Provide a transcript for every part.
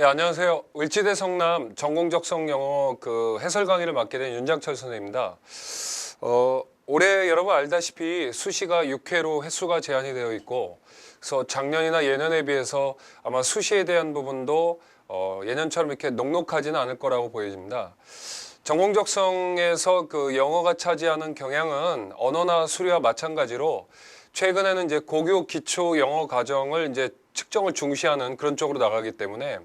예, 안녕하세요. 을지대 성남 전공적성 영어 그 해설 강의를 맡게 된 윤장철 선생입니다. 어, 올해 여러분 알다시피 수시가 6회로 횟수가 제한이 되어 있고, 그래서 작년이나 예년에 비해서 아마 수시에 대한 부분도 어, 예년처럼 이렇게 녹록하지는 않을 거라고 보여집니다. 전공적성에서 그 영어가 차지하는 경향은 언어나 수리와 마찬가지로 최근에는 이제 고교 기초 영어 과정을 이제 측정을 중시하는 그런 쪽으로 나가기 때문에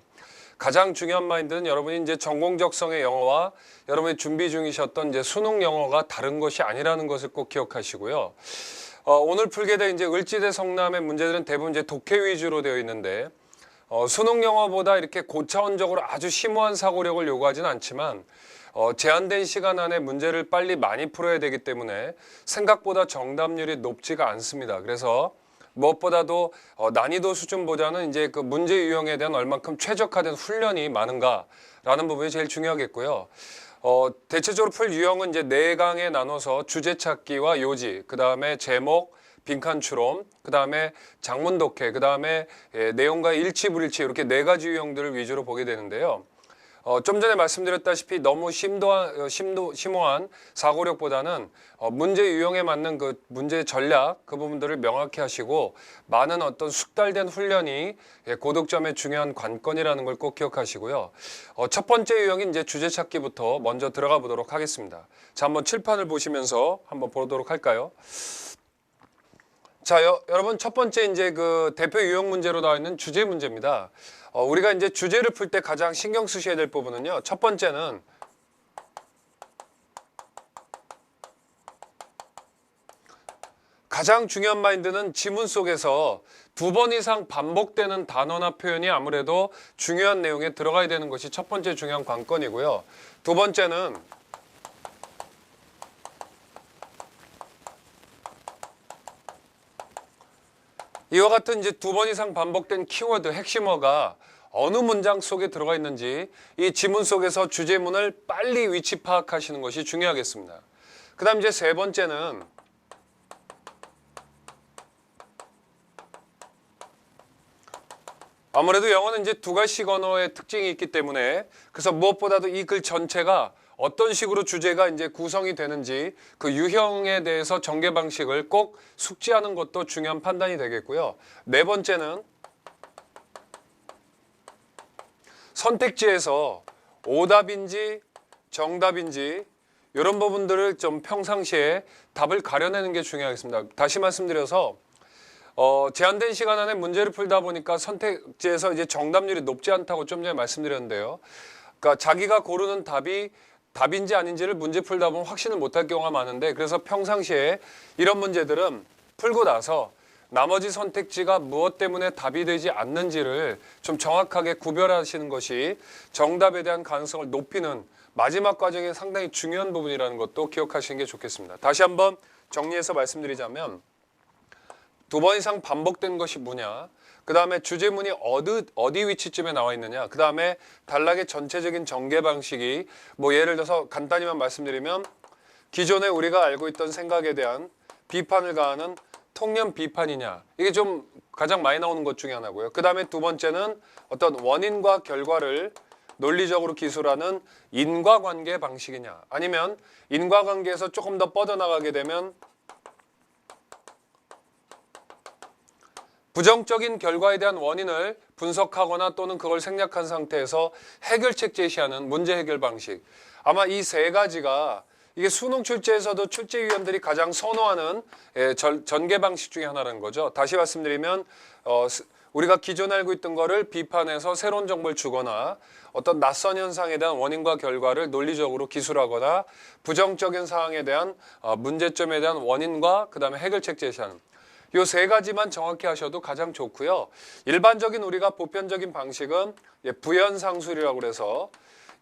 가장 중요한 마인드는 여러분이 이제 전공적성의 영어와 여러분이 준비 중이셨던 이제 수능 영어가 다른 것이 아니라는 것을 꼭 기억하시고요. 어, 오늘 풀게 된 이제 을지대 성남의 문제들은 대부분 이제 독해 위주로 되어 있는데 어, 수능 영어보다 이렇게 고차원적으로 아주 심오한 사고력을 요구하지는 않지만 어, 제한된 시간 안에 문제를 빨리 많이 풀어야 되기 때문에 생각보다 정답률이 높지가 않습니다. 그래서 무엇보다도 어, 난이도 수준보다는 이제 그 문제 유형에 대한 얼만큼 최적화된 훈련이 많은가라는 부분이 제일 중요하겠고요. 어, 대체적으로 풀 유형은 이제 네 강에 나눠서 주제 찾기와 요지, 그 다음에 제목, 빈칸 추론, 그 다음에 장문 독해, 그 다음에 예, 내용과 일치 불일치 이렇게 네 가지 유형들을 위주로 보게 되는데요. 어, 좀 전에 말씀드렸다시피 너무 심도한, 어, 심도, 심오한 사고력보다는 어, 문제 유형에 맞는 그 문제 전략 그 부분들을 명확히 하시고 많은 어떤 숙달된 훈련이 예, 고득점의 중요한 관건이라는 걸 꼭 기억하시고요. 어, 첫 번째 유형인 이제 주제 찾기부터 먼저 들어가 보도록 하겠습니다. 자, 한번 칠판을 보시면서 한번 보도록 할까요? 자, 여, 여러분 첫 번째 이제 그 대표 유형 문제로 나와 있는 주제 문제입니다. 어, 우리가 이제 주제를 풀 때 가장 신경 쓰셔야 될 부분은요. 첫 번째는 가장 중요한 마인드는 지문 속에서 두 번 이상 반복되는 단어나 표현이 아무래도 중요한 내용에 들어가야 되는 것이 첫 번째 중요한 관건이고요. 두 번째는 이와 같은 이제 두 번 이상 반복된 키워드 핵심어가 어느 문장 속에 들어가 있는지 이 지문 속에서 주제문을 빨리 위치 파악하시는 것이 중요하겠습니다. 그 다음 이제 세 번째는 아무래도 영어는 이제 두 가지 언어의 특징이 있기 때문에 그래서 무엇보다도 이 글 전체가 어떤 식으로 주제가 이제 구성이 되는지 그 유형에 대해서 전개 방식을 꼭 숙지하는 것도 중요한 판단이 되겠고요. 네 번째는 선택지에서 오답인지 정답인지 이런 부분들을 좀 평상시에 답을 가려내는 게 중요하겠습니다. 다시 말씀드려서 어, 제한된 시간 안에 문제를 풀다 보니까 선택지에서 이제 정답률이 높지 않다고 좀 전에 말씀드렸는데요. 그러니까 자기가 고르는 답이 답인지 아닌지를 문제 풀다 보면 확신을 못할 경우가 많은데 그래서 평상시에 이런 문제들은 풀고 나서 나머지 선택지가 무엇 때문에 답이 되지 않는지를 좀 정확하게 구별하시는 것이 정답에 대한 가능성을 높이는 마지막 과정의 상당히 중요한 부분이라는 것도 기억하시는 게 좋겠습니다. 다시 한번 정리해서 말씀드리자면 두 번 이상 반복된 것이 뭐냐? 그 다음에 주제문이 어디, 어디 위치쯤에 나와 있느냐? 그 다음에 단락의 전체적인 전개 방식이 뭐 예를 들어서 간단히만 말씀드리면 기존에 우리가 알고 있던 생각에 대한 비판을 가하는 통념 비판이냐? 이게 좀 가장 많이 나오는 것 중에 하나고요. 그 다음에 두 번째는 어떤 원인과 결과를 논리적으로 기술하는 인과관계 방식이냐? 아니면 인과관계에서 조금 더 뻗어나가게 되면 부정적인 결과에 대한 원인을 분석하거나 또는 그걸 생략한 상태에서 해결책 제시하는 문제 해결 방식. 아마 이 세 가지가 이게 수능 출제에서도 출제위원들이 가장 선호하는 예, 전, 전개 방식 중에 하나라는 거죠. 다시 말씀드리면 어, 스- 우리가 기존 알고 있던 거를 비판해서 새로운 정보를 주거나 어떤 낯선 현상에 대한 원인과 결과를 논리적으로 기술하거나 부정적인 사항에 대한 어, 문제점에 대한 원인과 그 다음에 해결책 제시하는 요 세 가지만 정확히 하셔도 가장 좋고요. 일반적인 우리가 보편적인 방식은 예, 부연상술이라고 그래서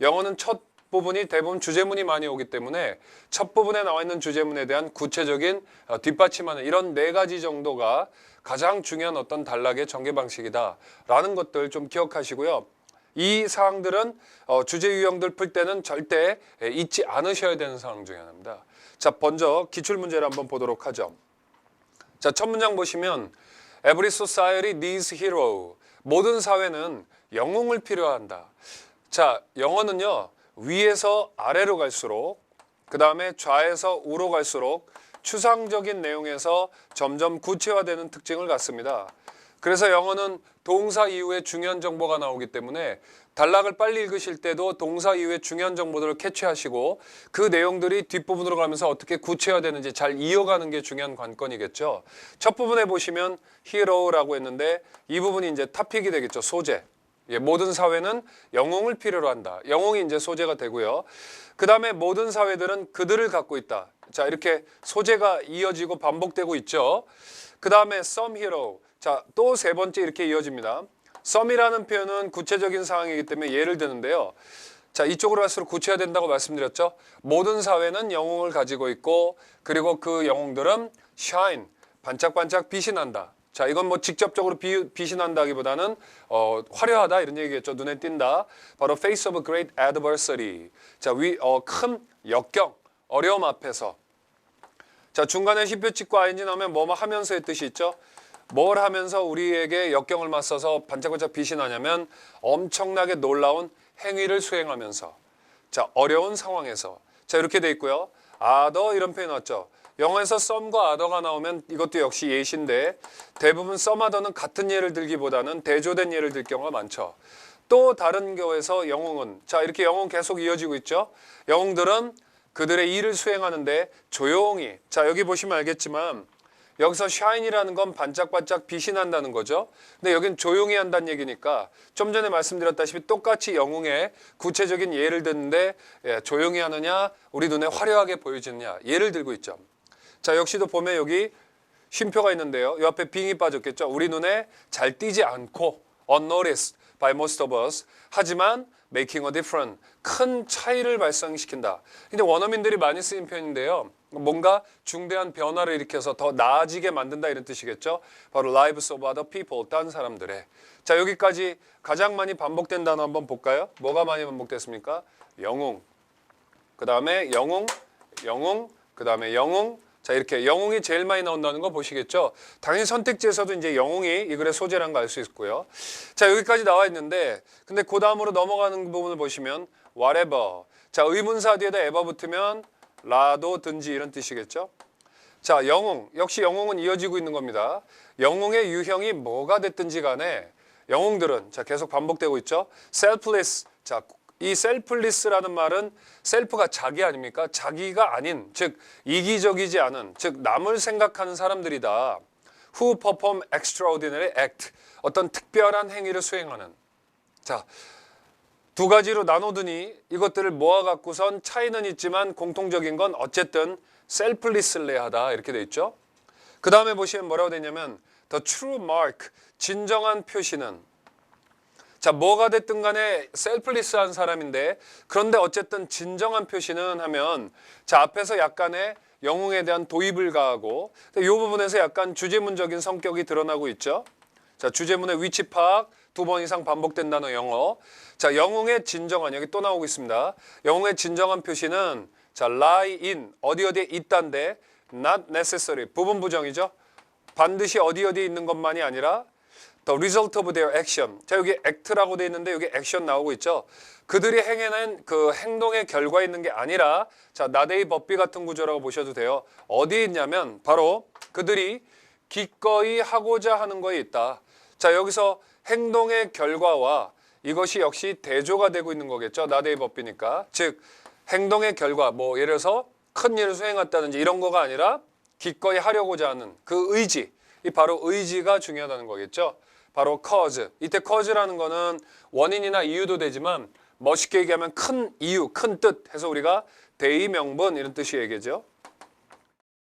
영어는 첫 부분이 대부분 주제문이 많이 오기 때문에 첫 부분에 나와 있는 주제문에 대한 구체적인 어, 뒷받침하는 이런 네 가지 정도가 가장 중요한 어떤 단락의 전개 방식이다라는 것들 좀 기억하시고요. 이 사항들은 어, 주제 유형들 풀 때는 절대 예, 잊지 않으셔야 되는 사항 중에 하나입니다. 자, 먼저 기출 문제를 한번 보도록 하죠. 자, 첫 문장 보시면 Every society needs hero. 모든 사회는 영웅을 필요한다. 자, 영어는요. 위에서 아래로 갈수록 그 다음에 좌에서 우로 갈수록 추상적인 내용에서 점점 구체화되는 특징을 갖습니다. 그래서 영어는 동사 이후에 중요한 정보가 나오기 때문에 단락을 빨리 읽으실 때도 동사 이후에 중요한 정보들을 캐치하시고 그 내용들이 뒷부분으로 가면서 어떻게 구체화되는지 잘 이어가는 게 중요한 관건이겠죠. 첫 부분에 보시면 hero라고 했는데 이 부분이 이제 타픽이 되겠죠. 소재. 예, 모든 사회는 영웅을 필요로 한다. 영웅이 이제 소재가 되고요. 그 다음에 모든 사회들은 그들을 갖고 있다. 자, 이렇게 소재가 이어지고 반복되고 있죠. 그 다음에 some hero. 자, 또 세 번째 이렇게 이어집니다. some이라는 표현은 구체적인 상황이기 때문에 예를 드는데요. 자, 이쪽으로 갈수록 구체화된다고 말씀드렸죠. 모든 사회는 영웅을 가지고 있고 그리고 그 영웅들은 shine, 반짝반짝 빛이 난다. 자, 이건 뭐 직접적으로 비, 빛이 난다기보다는 어, 화려하다 이런 얘기겠죠. 눈에 띈다. 바로 face of a great adversity. 자, 위, 어, 큰 역경, 어려움 앞에서. 자, 중간에 찍고 ing 나오면 뭐뭐 하면서의 뜻이 있죠. 뭘 하면서 우리에게 역경을 맞서서 반짝반짝 빛이 나냐면 엄청나게 놀라운 행위를 수행하면서. 자, 어려운 상황에서. 자, 이렇게 돼 있고요. 아더 이런 표현 나왔죠. 영어에서 썸과 아더가 나오면 이것도 역시 예시인데 대부분 썸아더는 같은 예를 들기보다는 대조된 예를 들 경우가 많죠. 또 다른 경우에서 영웅은 자 이렇게 영웅 계속 이어지고 있죠. 영웅들은 그들의 일을 수행하는데 조용히 자 여기 보시면 알겠지만 여기서 샤인이라는 건 반짝반짝 빛이 난다는 거죠. 근데 여긴 조용히 한다는 얘기니까 좀 전에 말씀드렸다시피 똑같이 영웅의 구체적인 예를 듣는데 예, 조용히 하느냐 우리 눈에 화려하게 보여지느냐 예를 들고 있죠. 자 역시도 보면 여기 쉼표가 있는데요. 이 앞에 빙이 빠졌겠죠. 우리 눈에 잘 띄지 않고 unnoticed by most of us 하지만 making a difference 큰 차이를 발생시킨다. 근데 원어민들이 많이 쓰인 표현인데요. 뭔가 중대한 변화를 일으켜서 더 나아지게 만든다 이런 뜻이겠죠. 바로 lives of other people 딴 사람들의. 자 여기까지 가장 많이 반복된 단어 한번 볼까요? 뭐가 많이 반복됐습니까? 영웅. 그 다음에 영웅, 영웅, 그 다음에 영웅. 자 이렇게 영웅이 제일 많이 나온다는 거 보시겠죠? 당연히 선택지에서도 이제 영웅이 이 글의 소재란 거알수 있고요. 자 여기까지 나와 있는데 근데 그 다음으로 넘어가는 부분을 보시면 whatever. 자 의문사 뒤에다 ever 붙으면 라도 든지 이런 뜻이겠죠? 자 영웅 역시 영웅은 이어지고 있는 겁니다. 영웅의 유형이 뭐가 됐든지 간에 영웅들은 자 계속 반복되고 있죠. selfless. 자 이 셀플리스라는 말은 셀프가 자기 아닙니까? 자기가 아닌 즉 이기적이지 않은 즉 남을 생각하는 사람들이다. Who perform extraordinary act 어떤 특별한 행위를 수행하는 자. 두 가지로 나누더니 이것들을 모아 갖고선 차이는 있지만 공통적인 건 어쨌든 셀플리슬레하다 이렇게 돼 있죠. 그 다음에 보시면 뭐라고 되냐면 the true mark 진정한 표시는 자, 뭐가 됐든 간에 셀플리스한 사람인데 그런데 어쨌든 진정한 표시는 하면 자, 앞에서 약간의 영웅에 대한 도입을 가하고 이 부분에서 약간 주제문적인 성격이 드러나고 있죠. 자, 주제문의 위치 파악 두 번 이상 반복된 단어 영어. 자, 영웅의 진정한 여기 또 나오고 있습니다. 영웅의 진정한 표시는 자, lie in 어디 어디에 있다인데 not necessary 부분 부정이죠. 반드시 어디 어디에 있는 것만이 아니라 the result of their action. 자, 여기 act라고 돼 있는데 여기 action 나오고 있죠. 그들이 행해낸 그 행동의 결과에 있는 게 아니라 자, 나데이 법비 같은 구조라고 보셔도 돼요. 어디에 있냐면 바로 그들이 기꺼이 하고자 하는 거에 있다. 자, 여기서 행동의 결과와 이것이 역시 대조가 되고 있는 거겠죠. 나데이 법비니까. 즉 행동의 결과 뭐 예를 들어서 큰 일을 수행했다든지 이런 거가 아니라 기꺼이 하려고자 하는 그 의지. 이 바로 의지가 중요하다는 거겠죠. 바로 cause. 이때 cause라는 거는 원인이나 이유도 되지만 멋있게 얘기하면 큰 이유, 큰 뜻 해서 우리가 대의명분 이런 뜻이 얘기죠.